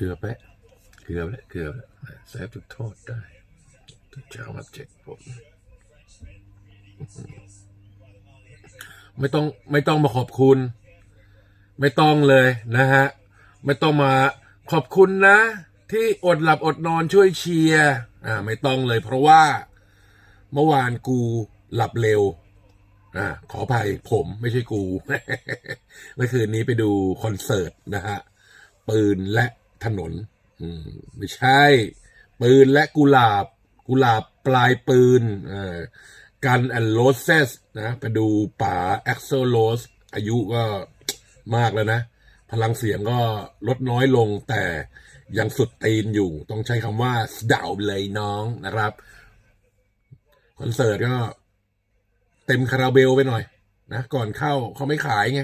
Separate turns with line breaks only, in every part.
เกือบแล้วเกือบแล้วเกือบแล้วแซฟจุดโทษได้เจ้ามาเจ็ดผมไม่ต้องไม่ต้องมาขอบคุณ ไม่ต้องเลยนะฮะ ไม่ต้องมาขอบคุณนะ ที่อดหลับอดนอนช่วยเชียร์อ่า ไม่ต้องเลย เพราะว่าเมื่อวานกูหลับเร็ว อ่า ขออภัยผมไม่ใช่กูเมื่อคืนนี้ไปดูคอนเสิร์ตนะฮะ ปืนและ ถนน อืมไม่ใช่ ปืนและกุหลาบ กุหลาบปลายปืนอ่ากันแอนโรสเซสนะไปดูป๋าแอ็กโซโลสอายุก็มากแล้วนะ พลังเสียงก็ลดน้อยลงแต่ยังสุดตีนอยู่ ต้องใช้คำว่าดาวเลยน้องนะครับ คอนเสิร์ตก็เต็มคาราเบลไปหน่อยนะ ก่อนเข้าเขาไม่ขายไง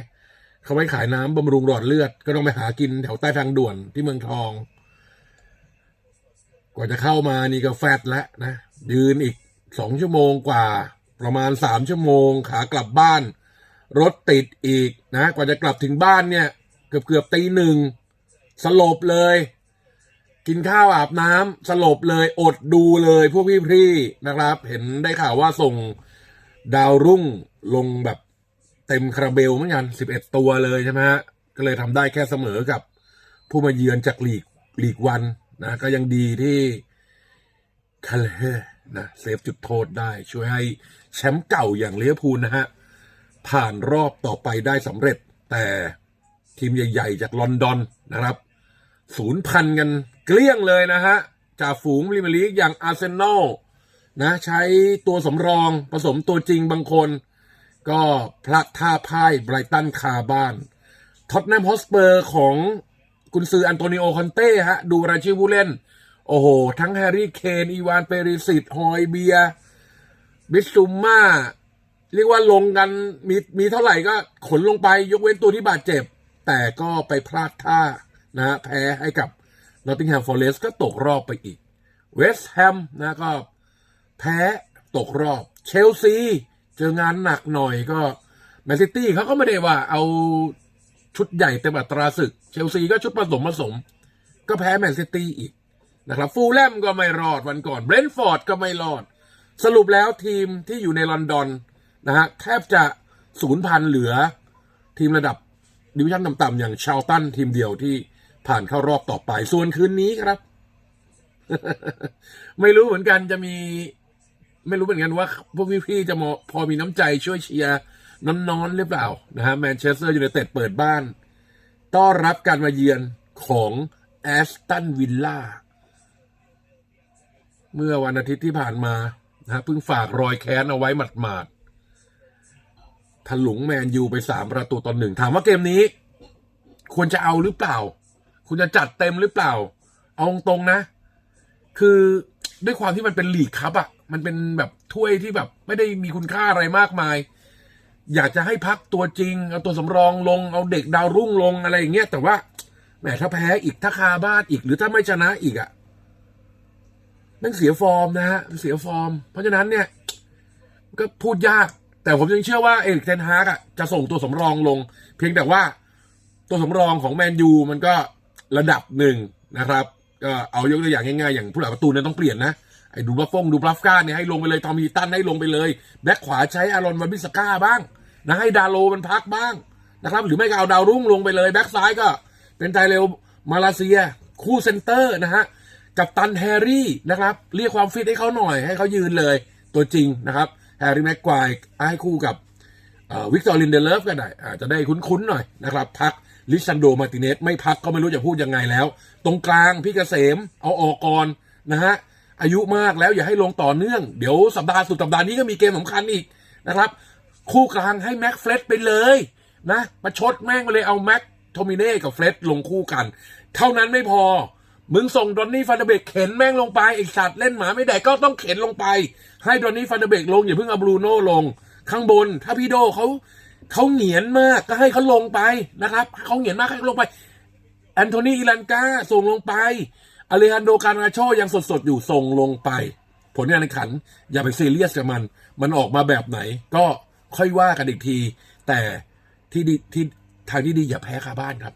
เขาไม่ขายน้ำบำรุงหลอดเลือด ก็ต้องไปหากินแถวใต้ทางด่วนที่เมืองทอง กว่าจะเข้ามานี่ก็แฟดแล้วนะ ยืนอีกสองชั่วโมงกว่า ประมาณสามชั่วโมง ขากลับบ้าน รถติดอีกนะ กว่าจะกลับถึงบ้านเนี่ย เกือบเกือบตีหนึ่งสลบเลย กินข้าวอาบน้ำสลบเลย อดดูเลยพวกพี่ๆนะครับ เห็นได้ข่าวว่าส่งดาวรุ่งลงแบบ เต็มคาราเบลเหมือนกันสิบเอ็ดตัวเลยใช่ไหมฮะก็เลยทำได้แค่เสมอกับผู้มาเยือนจากลีกลีกวันนะก็ยังดีที่คาเลนะเซฟจุดโทษได้ช่วยให้แชมป์เก่าอย่างเลียพูลนะฮะ ผ่านรอบต่อไปได้สำเร็จ แต่ทีมใหญ่ ๆ จากลอนดอนนะครับศูนย์พันกันเกลี้ยงเลยนะฮะจากฝูงพรีเมียร์ลีกอย่างอาร์เซนอลนะใช้ตัวสำรองผสมตัวจริงบางคน ก็พลาดท่าพ่ายไบรตันคาบ้านท็อตแนมฮอสเปอร์ของกุนซืออันโตนิโอคอนเต้ฮะ ดูรายชื่อผู้เล่น โอ้โห ทั้งแฮร์รี่เคน อีวานเปริสิต ฮอยเบีย บิสซูมาเรียกว่าลงกันมีมีเท่าไหร่ก็ขนลงไปยกเว้นตัวที่บาดเจ็บ แต่ก็ไปพลาดท่านะฮะแพ้ให้กับนอตติงแฮมฟอร์เรสก็ตกรอบไปอีก เวสต์แฮมนะก็แพ้ตกรอบ เชลซี เจองานหนักหน่อยก็แมนซิตี้เขาก็ไม่ได้ว่าเอาชุดใหญ่เต็มอัตราศึก เชลซีก็ชุดผสมผสม ก็แพ้แมนซิตี้อีกนะครับฟูลแลมก็ไม่รอดวันก่อนเบรนท์ฟอร์ดก็ไม่รอด สรุปแล้วทีมที่อยู่ในลอนดอนนะฮะแทบจะศูนย์พันเหลือ ทีมระดับดิวิชั่นต่ำๆอย่างชาวตันทีมเดียวที่ผ่านเข้ารอบต่อไปส่วนคืนนี้ครับ ไม่รู้เหมือนกันจะมี ไม่รู้เหมือนกันว่า พวกพี่ๆจะมอพอมีน้ำใจช่วยเชียร์น้อนๆหรือเปล่านะฮะแมนเชสเตอร์ยูไนเต็ดเปิดบ้าน ต้อนรับการมาเยือนของแอสตันวิลล่าเมื่อวันอาทิตย์ที่ผ่านมานะฮะเพิ่งฝากรอยแค้นเอาไว้หมาดๆถลุงแมนยูไปสามประตูต่อหนึ่งถามว่าเกมนี้ ควรจะเอาหรือเปล่า คุณจะจัดเต็มหรือเปล่า เอาตรงๆนะ คือ ด้วยความที่มันเป็นลีกครับอะ่ะมันเป็นแบบถ้วยที่แบบไม่ได้มีคุณค่าอะไรมากมาย อยากจะให้พักตัวจริง เอาตัวสำรองลง เอาเด็กดาวรุ่งลงอะไรอย่างเงี้ยแต่ว่าแหมถ้าแพ้อีกถ้าคาบ้านอีกหรือถ้าไม่ชนะอีกอะ่ะนั่นเสียฟอร์มนะฮะเสียฟอร์ม เพราะฉะนั้นเนี่ย ก็พูดยาก แต่ผมยังเชื่อว่าเอริกเทนฮากอะจะส่งตัวสำรองลง เพียงแต่ว่าตัวสำรองของแมนยูมันก็ระดับหนึ่งนะครับ ก็เอายกตัวอย่างง่ายๆอย่างผู้หลักประตูเนี่ยต้องเปลี่ยนนะไอ้ดูบลัฟฟงดูบลัฟก้าเนี่ยให้ลงไปเลยทอมฮีตันให้ลงไปเลยแบ็คขวาใช้อารอนวันบิสก้าบ้างนะให้ดาโลมันพักบ้างนะครับ หรือไม่ก็เอาดาวรุ่งลงไปเลยแบ็คซ้ายก็เป็นไทเรลมาเลเซีย คู่เซนเตอร์นะฮะกับตันแฮร์รี่นะครับเรียกความฟิตให้เขาหน่อยให้เขายืนเลยตัวจริงนะครับแฮร์รี่แม็กควายให้คู่กับวิกตอร์ลินเดเลฟก็ได้อาจจะได้คุ้นๆหน่อยนะครับ พัก ลิซันโดมาติเนสไม่พักก็ไม่รู้จะพูดยังไงแล้ว ตรงกลางพี่เกษมเอาออกก่อนนะฮะอายุมากแล้วอย่าให้ลงต่อเนื่อง เดี๋ยวสัปดาห์สุดสัปดาห์นี้ก็มีเกมสำคัญอีกนะครับ คู่กลางให้แม็กเฟลตไปเลยนะมาชดแม่งไปเลยเอาแม็กโทมิเน่กับเฟลตลงคู่กัน เท่านั้นไม่พอ มึงส่งดอนนี่ฟานเดเบกเข็นแม่งลงไปไอสัตว์เล่นหมาไม่ได้ก็ต้องเข็นลงไป ให้ดอนนี่ฟานเดเบกลงอย่าเพิ่งเอาบรูโน่ลง ข้างบน ถ้าพี่โดเขา เขาเหนียนมากก็ให้เขาลงไปนะครับเขาเหนียนมากให้เขาลงไป แอนโทนีอิลันกาส่งลงไปอเลฮันโดการาโชยังสดๆ อยู่ส่งลงไป ผลงานในขัน อย่าไปซีเรียสกับมัน มันออกมาแบบไหน ก็ค่อยว่ากันอีกที แต่ที่ดีที่ทางที่ดีอย่าแพ้คาบ้านครับ